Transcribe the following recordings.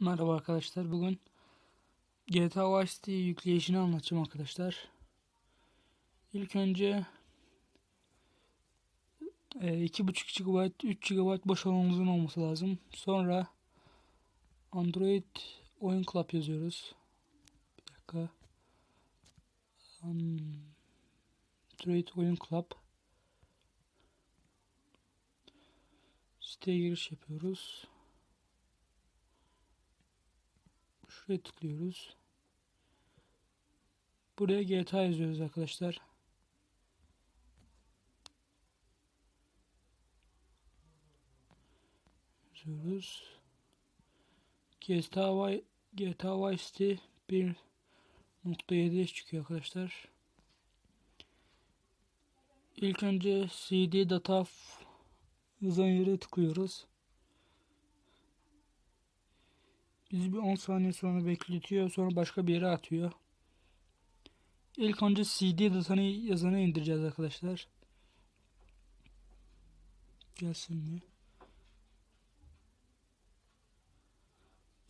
Merhaba arkadaşlar. Bugün GTA Vice City yükleyişini anlatacağım arkadaşlar. İlk önce e, 2.5 GB, 3 GB boş alanımızın olması lazım. Sonra Android Oyun Club yazıyoruz. Bir dakika. Android Oyun Club. Siteye giriş yapıyoruz. Şuraya tıklıyoruz. Buraya GTA yazıyoruz arkadaşlar. Yazıyoruz. GTA, Vi- GTA Vice City 1.7 çıkıyor arkadaşlar. İlk önce CD data yazan yere tıklıyoruz. Bizi bir 10 saniye sonra bekletiyor. Sonra başka bir yere atıyor. İlk önce CD datanı yazanı indireceğiz arkadaşlar. Gelsin mi?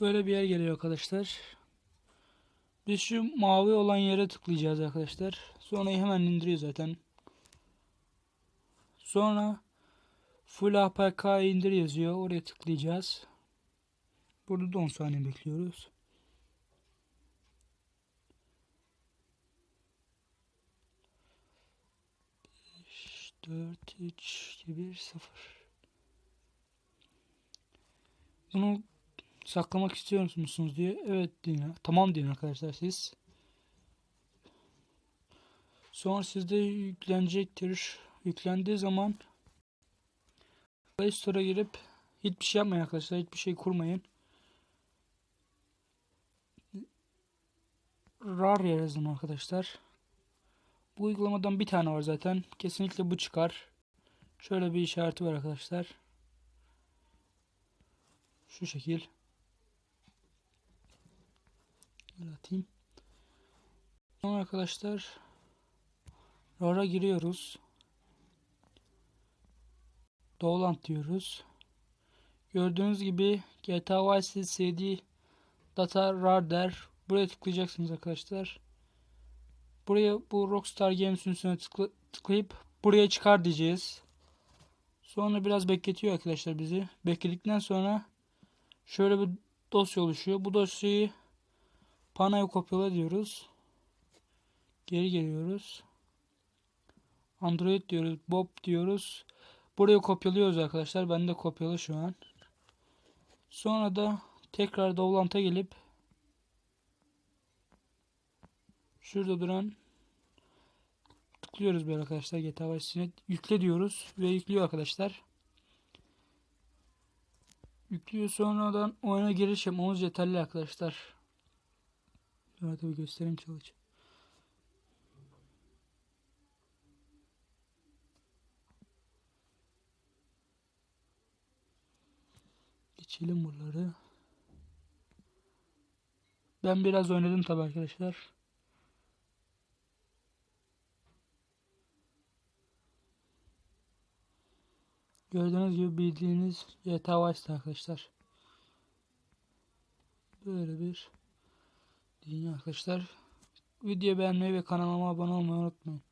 Böyle bir yer geliyor arkadaşlar. Biz şu mavi olan yere tıklayacağız arkadaşlar. Sonra hemen indiriyor zaten. Sonra Full APK indir yazıyor. Oraya tıklayacağız. Burada da 10 saniye bekliyoruz. Beş, dört, üç, iki, bir, sıfır. Bunu saklamak istiyor musunuz diye. Evet deyin. Tamam deyin arkadaşlar siz. Sonra sizde yüklenecektir. Yüklendiği zaman Play Store'a girip hiçbir şey yapmayın arkadaşlar. Hiçbir şey kurmayın. RAR yazın arkadaşlar. Bu uygulamadan bir tane var zaten. Kesinlikle bu çıkar. Şöyle bir işareti var arkadaşlar. Şu şekil. Atayım. Sonra arkadaşlar RAR'a giriyoruz. Dolant diyoruz. Gördüğünüz gibi GTA Vice CD Data RAR der. Buraya tıklayacaksınız arkadaşlar. Buraya bu Rockstar Games'in üstüne tıkla, tıklayıp buraya çıkar diyeceğiz. Sonra biraz bekletiyor arkadaşlar bizi. Bekledikten sonra şöyle bir dosya oluşuyor. Bu dosyayı panoya kopyala diyoruz. Geri geliyoruz. Android diyoruz. Bob diyoruz. Buraya kopyalıyoruz arkadaşlar. Ben de kopyalı şu an. Sonra da tekrar Dovlant'a gelip şurada duran tıklıyoruz böyle arkadaşlar GTA Vice'ine yükle diyoruz ve yüklüyor arkadaşlar. Yüklüyor sonradan oyuna giriş yapmamız yeterli arkadaşlar. Evet tabii göstereyim çalışacağım. Geçelim buraları. Ben biraz oynadım tabi arkadaşlar. Gördüğünüz gibi bildiğiniz GTA Vice'de arkadaşlar. Böyle bir dünya arkadaşlar. Videoyu beğenmeyi ve kanalıma abone olmayı unutmayın.